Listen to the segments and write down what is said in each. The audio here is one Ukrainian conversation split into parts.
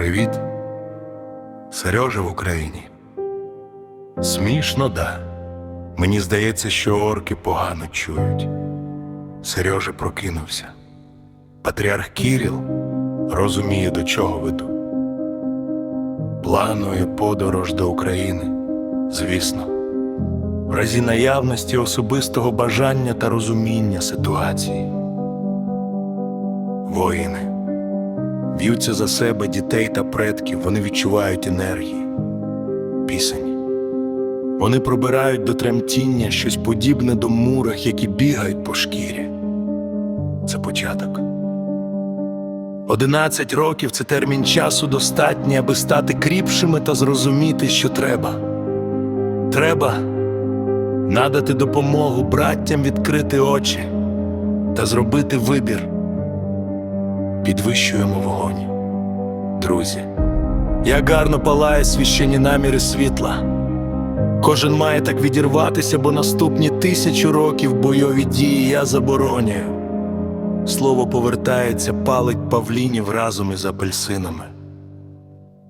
Привіт. Сережа в Україні. Смішно, да. Мені здається, що орки погано чують. Сережа прокинувся. Патріарх Кіріл розуміє, до чого веду. Планує подорож до України, звісно, в разі наявності особистого бажання та розуміння ситуації. Воїни б'ються за себе, дітей та предків, вони відчувають енергії, пісень. Вони пробирають до тремтіння щось подібне до мурах, які бігають по шкірі. Це початок. Одинадцять років це термін часу достатній, аби стати кріпшими та зрозуміти, що треба. Треба надати допомогу браттям відкрити очі та зробити вибір. Підвищуємо вогонь. Друзі, як гарно палає священні наміри світла. Кожен має так відірватися, бо наступні тисячу років бойові дії я заборонюю. Слово повертається, палить павлінів разом із апельсинами.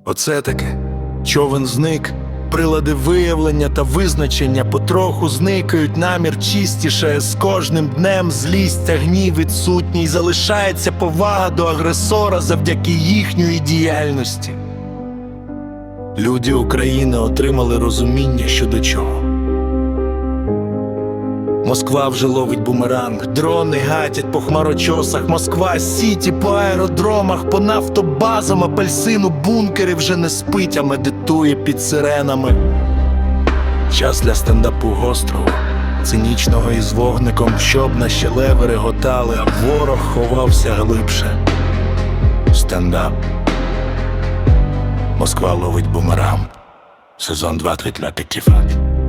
Оце таке човен зник, прилади виявлення та визначення потроху зникають, намір чистіше з кожним днем злість та гнів відсутній, залишається повага до агресора завдяки їхньої діяльності. Люди України отримали розуміння щодо чого. Москва вже ловить бумеранг, дрони гатять по хмарочосах, Москва сіті по аеродромах, по нафтобазам, апельсину бункери вже не спить, а медитує під сиренами. Час для стендапу гострого, цинічного із вогником, щоб наші леви реготали, а ворог ховався глибше. Стендап. Москва ловить бумеранг. Сезон 2 третя кіфат.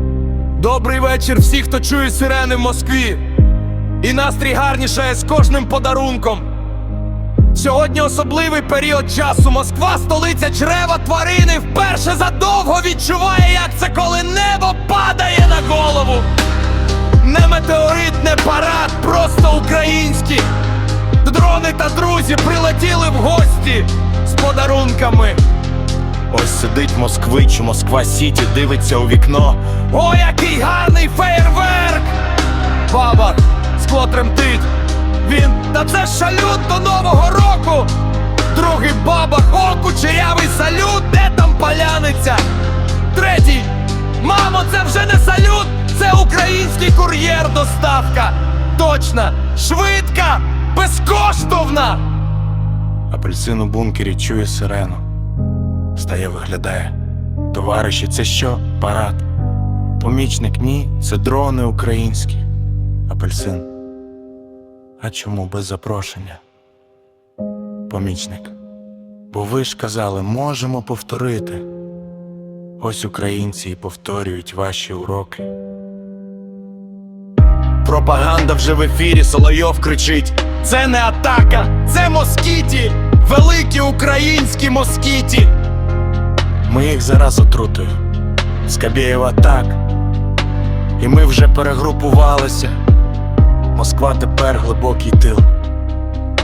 Добрий вечір всі, хто чує сирени в Москві. І настрій гарнішає з кожним подарунком. Сьогодні особливий період часу. Москва, столиця чрева тварини, вперше задовго відчуває, як це коли небо падає на голову. Не метеорит, не парад, просто український. Дрони та друзі прилетіли в гості з подарунками. Ось сидить москвич у Москва Сіті, дивиться у вікно. О, який гарний феєрверк! Баба, скло тремтить. Він, та це ж салют до Нового року. Другий бабах, о, кучерявий салют, де там паляниця? Третій. Мамо, це вже не салют, це український кур'єр доставка. Точна, швидка, безкоштовна. Апельсин у бункері чує сирену. Стає, виглядає. Товариші, це що? Парад. Помічник ні, це дрони українські. Апельсин. А чому без запрошення? Помічник. Бо ви ж казали, можемо повторити. Ось українці і повторюють ваші уроки. Пропаганда вже в ефірі, Соловйов кричить: Це не атака, це москіті! Великі українські москіті! Ми їх зараз отрутою. Скабєєва так. І ми вже перегрупувалися. Москва тепер глибокий тил.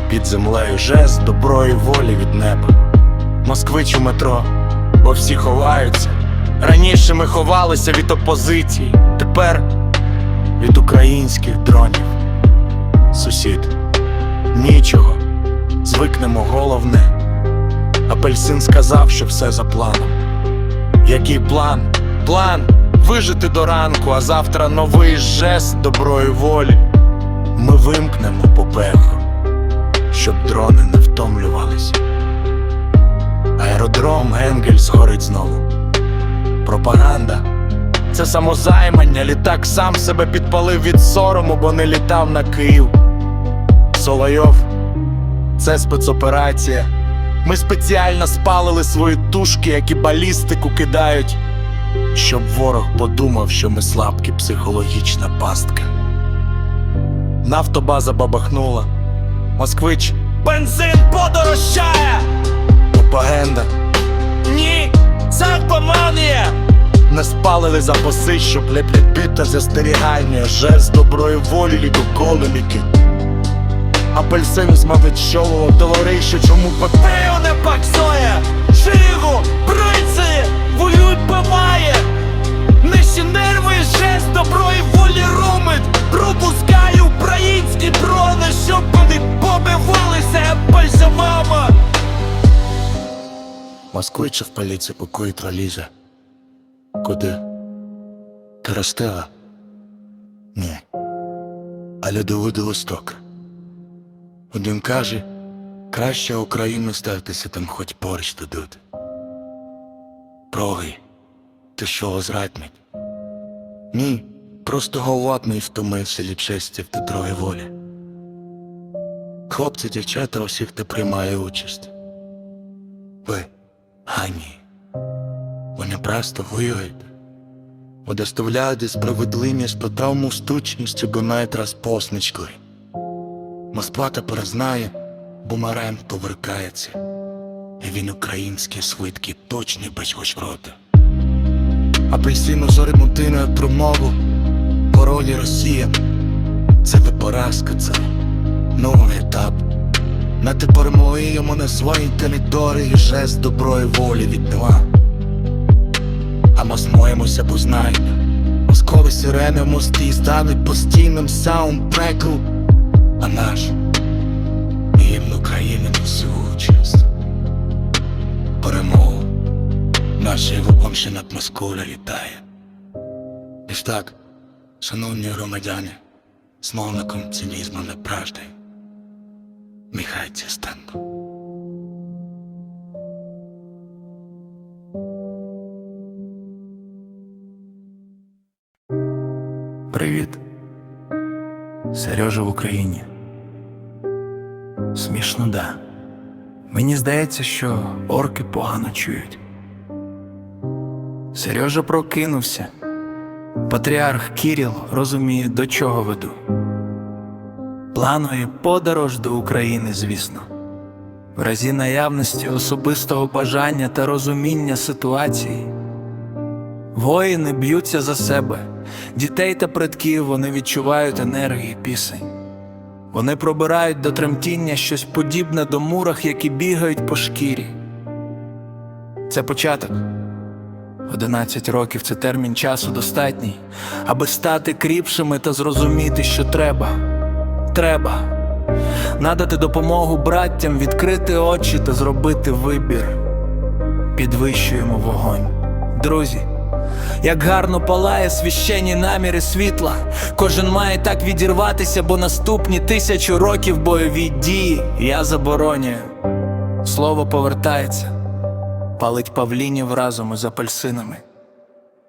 Під землею жест доброї волі від неба. Москвич у метро, бо всі ховаються. Раніше ми ховалися від опозиції, тепер від українських дронів. Сусід, нічого, звикнемо головне. Апельсин сказав, що все за планом. Який план? План вижити до ранку, а завтра новий жест доброї волі. Ми вимкнемо попеху, щоб дрони не втомлювалися. Аеродром Енгель згорить знову. Пропаганда це самозаймання, літак сам себе підпалив від сорому, бо не літав на Київ. Солойов це спецоперація. Ми спеціально спалили свої тушки, які балістику кидають, щоб ворог подумав, що ми слабкі психологічна пастка. Нафтобаза бабахнула. Москвич Бензин подорожчає! пропаганда. Ні! Це автоманія! Не спалили запаси, щоб леплять біта застерігання, жест доброї волі лікоколеміки. Апельсин змавить долари, що чому Пиво не паксує! працює, воюють буває Нижче нерви, жест, добро і волі ромить Пропускаю українські дрони, щоб вони побивалися, пальця мама Москвича в поліції пакують валіза. Куди? Ти? Ні. А льодовий восток. Один каже, краще Україну ставитися там хоч поруч дадуть. Проги, ти що зрадник? Ні, просто голодний втомився від честі та другої волі. Хлопці, дівчата, усі, хто приймає участь. Ви, Гані, вони просто воюють. Удоставляють справедливість по тому стучності, бо навіть раз посмішкою. Москва тепер знає, поверкається. І він український швидкий, точний без хоч рота. Апельсину зоремутиною промову, паролі Росія. Це не поразка, це новий етап. На ти перемоги на своїй території жест доброї волі від нема. А ми змоємося, бо знають. Москові сирени в мості стануть постійним саундтреку. А наш гімн України несе участь. Перемогу. Наші вогонь ще над Москвою літає. І ж так, шановні громадяни, з мовником цинізму не правди. Михай Цістенко. Привіт. Сережа в Україні. Смішно, да. Мені здається, що орки погано чують. Сережа прокинувся. Патріарх Кіріл розуміє, до чого веду. Планує подорож до України, звісно. В разі наявності особистого бажання та розуміння ситуації. Воїни б'ються за себе, дітей та предків вони відчувають енергії пісень. Вони пробирають до тремтіння щось подібне до мурах, які бігають по шкірі. Це початок. 11 років це термін часу достатній, аби стати кріпшими та зрозуміти, що треба. Треба надати допомогу браттям, відкрити очі та зробити вибір. Підвищуємо вогонь. Друзі, як гарно палає священні наміри світла. Кожен має так відірватися, бо наступні тисячу років бойові дії я заборонюю. Слово повертається, палить павлінів разом із апельсинами.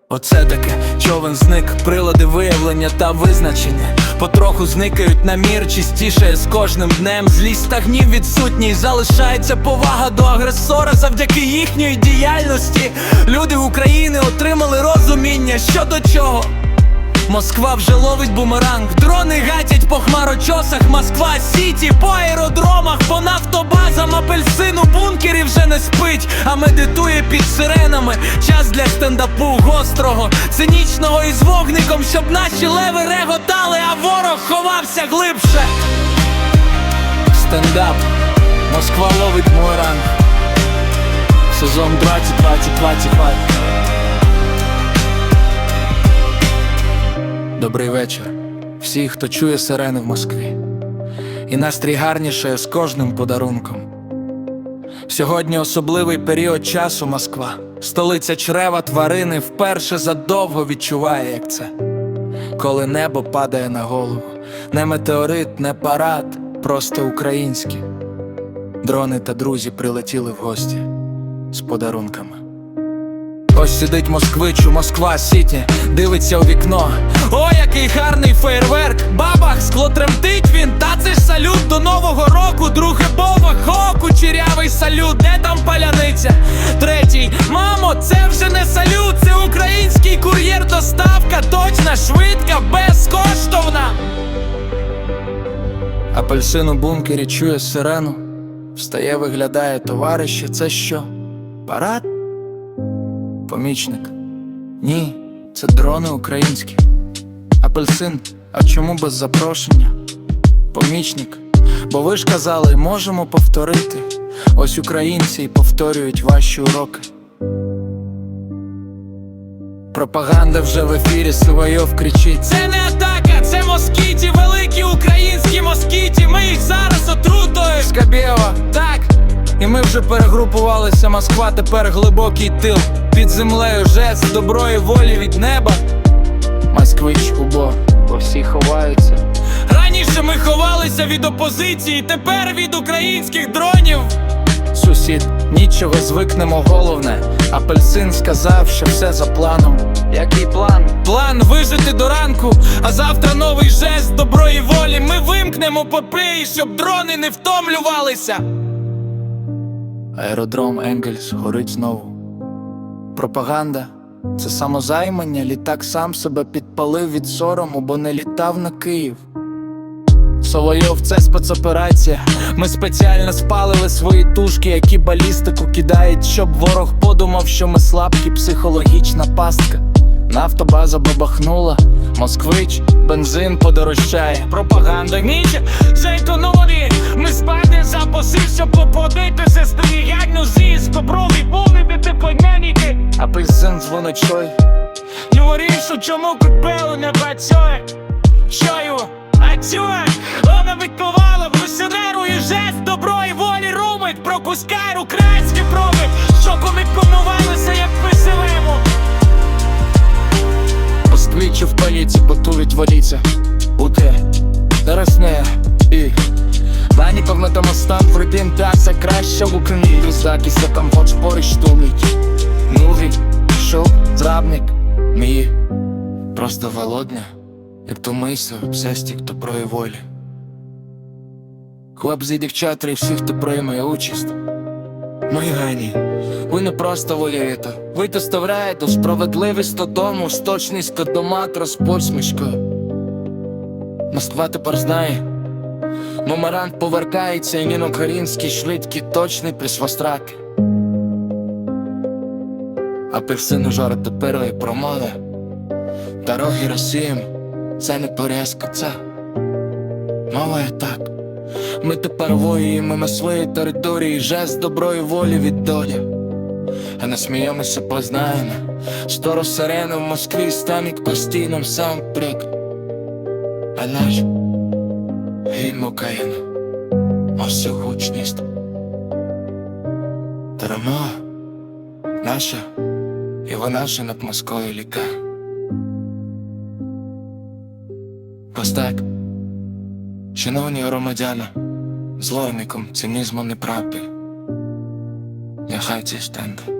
Оце таке човен зник, прилади виявлення та визначення. Потроху зникають намір, чистіше з кожним днем. Злість та гнів відсутній, залишається повага до агресора завдяки їхньої діяльності. Люди України отримали розуміння, що до чого. Москва вже ловить бумеранг, дрони гатять по хмарочосах, Москва Сіті, по аеродромах, по нафтобазам, апельсину бункері вже не спить, а медитує під сиренами. Час для стендапу гострого, цинічного і з вогником, щоб наші леви реготали, а ворог ховався глибше. Стендап, Москва ловить бумеранг. Сезон 2020-2025 Добрий вечір. Всі, хто чує сирени в Москві. І настрій гарніше з кожним подарунком. Сьогодні особливий період часу Москва. Столиця чрева тварини вперше задовго відчуває, як це. Коли небо падає на голову. Не метеорит, не парад, просто українське. Дрони та друзі прилетіли в гості з подарунками. Ось сидить москвич у Москва Сіті, дивиться у вікно. О, який гарний фейерверк! Бабах, скло тремтить він, та це ж салют до нового року. Друге бова, хо, кучерявий салют, де там паляниця? Третій, мамо, це вже не салют, кур'єр, доставка, точна, швидка, безкоштовна. Апельсин у бункері чує сирену. Встає, виглядає товарище, це що? Парад? Помічник. Ні, це дрони українські. Апельсин, а чому без запрошення? Помічник. Бо ви ж казали, можемо повторити. Ось українці й повторюють ваші уроки. Пропаганда вже в ефірі Сивойов кричить Це не атака, це москіті, великі українські москіті. Ми їх зараз отрутою. Скабєва, так. І ми вже перегрупувалися, Москва тепер глибокий тил. Під землею жест доброї волі від неба. Москвич убо, бо всі ховаються. Раніше ми ховалися від опозиції, тепер від українських дронів. Сусід, нічого звикнемо, головне. Апельсин сказав, що все за планом. Який план? План вижити до ранку, а завтра новий жест доброї волі. Ми вимкнемо попеї, щоб дрони не втомлювалися. Аеродром Енгельс горить знову. Пропаганда це самозаймання, літак сам себе підпалив від сорому, бо не літав на Київ. Соловйов, це спецоперація. Ми спеціально спалили свої тушки, які балістику кидають, щоб ворог подумав, що ми слабкі, психологічна пастка. Нафтобаза бабахнула, москвич, бензин подорожчає. Пропаганда ніч зайтонулі. Ми спати запасив, щоб поплодити спостерігальну зі доброві були біти племянники. Апельсин дзвонить чой. Говорив, чому купили не працює. Чою, а цює, вона відкувала пенсіонеру і жест доброї волі румить. Пропускай українські проби, що коміконувалися, як писивимо. Москвичі в поліці потулить воліться Буде Доросне. І Ваніков на тому стан притим такса краще в Україні. Закися там хоч поруч тулить. Ну він шов, зрадник Мій? Просто голодня Як то мисля, обсестік доброї волі Хлопці дівчата і всі, хто приймає участь Мої генії, ви не просто воюєте, ви доставляєте справедливість додому, з точність до матра з посмішкою. Москва тепер знає. Момарант поверкається, і він український швидкий, точний присвостраки. Апельсини жарить тепер і промови. Дороги Росіям, це не порізка, це мова так. Ми тепер воюємо на своїй території, жест доброї волі від долі. А не сміємося, познаємо. Стору сирени в Москві стануть постійним саундтрек. А наш гімн України. Ось гучність. Перемога наша, і вона ще над Москвою ліка. Ось так. Шановні громадяни, злойником цинізму не правди. Нехай ці стенди.